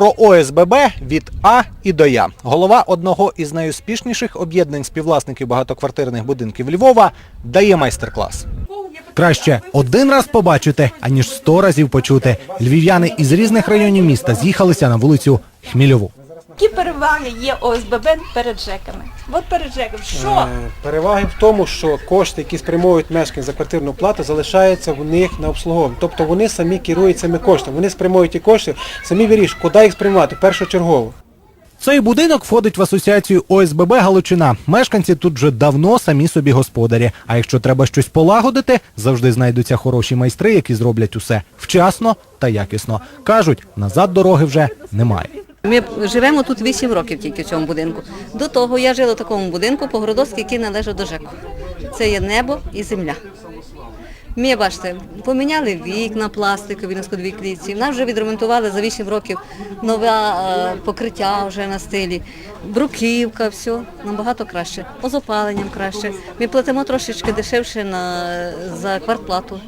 Про ОСББ від А і до Я. Голова одного із найуспішніших об'єднань співвласників багатоквартирних будинків Львова дає майстер-клас. Краще один раз побачити, аніж сто разів почути. Львів'яни із різних районів міста з'їхалися на вулицю Хмільову. Які переваги є ОСББ перед ЖЕКами? От перед ЖЕКом. Що? Е, Переваги в тому, що кошти, які спрямовують мешканці за квартирну плату, залишаються в них на обслуговування. Тобто вони самі керують цими коштами. Вони спрямують ті кошти, самі вирішують, куди їх спрямувати першочергово. Цей будинок входить в асоціацію ОСББ Галичина. Мешканці тут вже давно самі собі господарі. А якщо треба щось полагодити, завжди знайдуться хороші майстри, які зроблять усе вчасно та якісно. Кажуть, назад дороги вже немає. Ми живемо тут 8 років тільки в цьому будинку. До того я жила в такому будинку Погородовський, який належав до ЖЕКу. Це є небо і земля. Ми, бачите, поміняли вікна пластикові на складовій клітці. Нам вже відремонтували за 8 років нове покриття вже на стилі, бруківка, все набагато краще. З опаленням краще. Ми платимо трошечки дешевше на, за квартплату.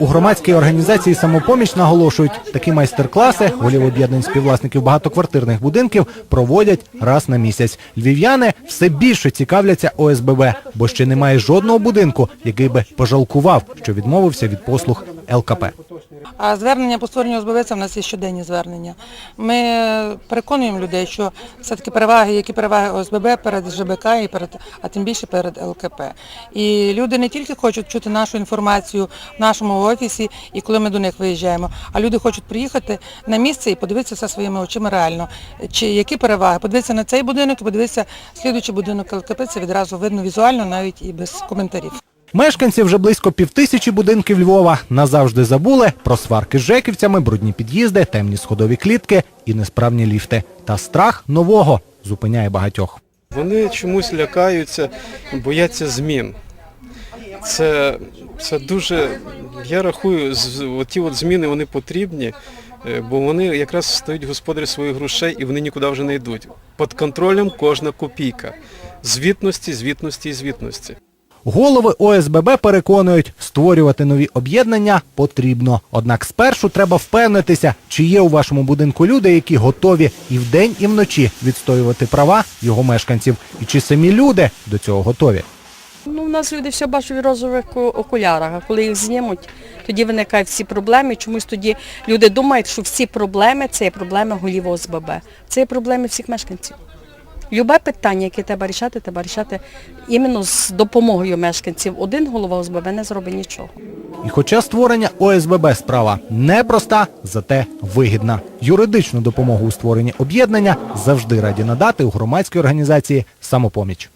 У громадській організації самопоміч наголошують, такі майстер-класи голів об'єднань співвласників багатоквартирних будинків проводять раз на місяць. Львів'яни все більше цікавляться ОСББ, бо ще немає жодного будинку, який би пожалкував, що відмовився від послуг ЛКП. А звернення по створенню ОСББ це в нас є щоденні звернення. Ми переконуємо людей, що все-таки переваги, які переваги ОСББ перед ЖБК і перед, а тим більше перед ЛКП. І люди не тільки хочуть чути нашу інформацію в нашому офісі і коли ми до них виїжджаємо, а люди хочуть приїхати на місце і подивитися все своїми очима реально. Чи які переваги? Подивитися на цей будинок подивитися слідуючий будинок ЛКП. Це відразу видно візуально, навіть і без коментарів. Мешканці вже близько півтисячі будинків Львова назавжди забули про сварки з жеківцями, брудні під'їзди, темні сходові клітки і несправні ліфти. Та страх нового зупиняє багатьох. Вони чомусь лякаються, бояться змін. Це, це дуже, я рахую, оті от зміни вони потрібні, е, бо вони якраз стають господарі своїх грошей і вони нікуди вже не йдуть. Під контролем кожна копійка. Звітності, звітності і звітності. Голови ОСББ переконують, створювати нові об'єднання потрібно. Однак спершу треба впевнитися, чи є у вашому будинку люди, які готові і вдень, і вночі відстоювати права його мешканців, і чи самі люди до цього готові. Ну, у нас люди все бачать в розових окулярах, а коли їх знімуть, тоді виникають всі проблеми. Чомусь тоді люди думають, що всі проблеми це є проблеми голів ОСББ. Це є проблеми всіх мешканців. Любе питання, яке треба рішати, треба рішати іменно з допомогою мешканців. Один голова ОСББ не зробить нічого. І хоча створення ОСББ справа непроста, зате вигідна. Юридичну допомогу у створенні об'єднання завжди раді надати у громадській організації самопоміч.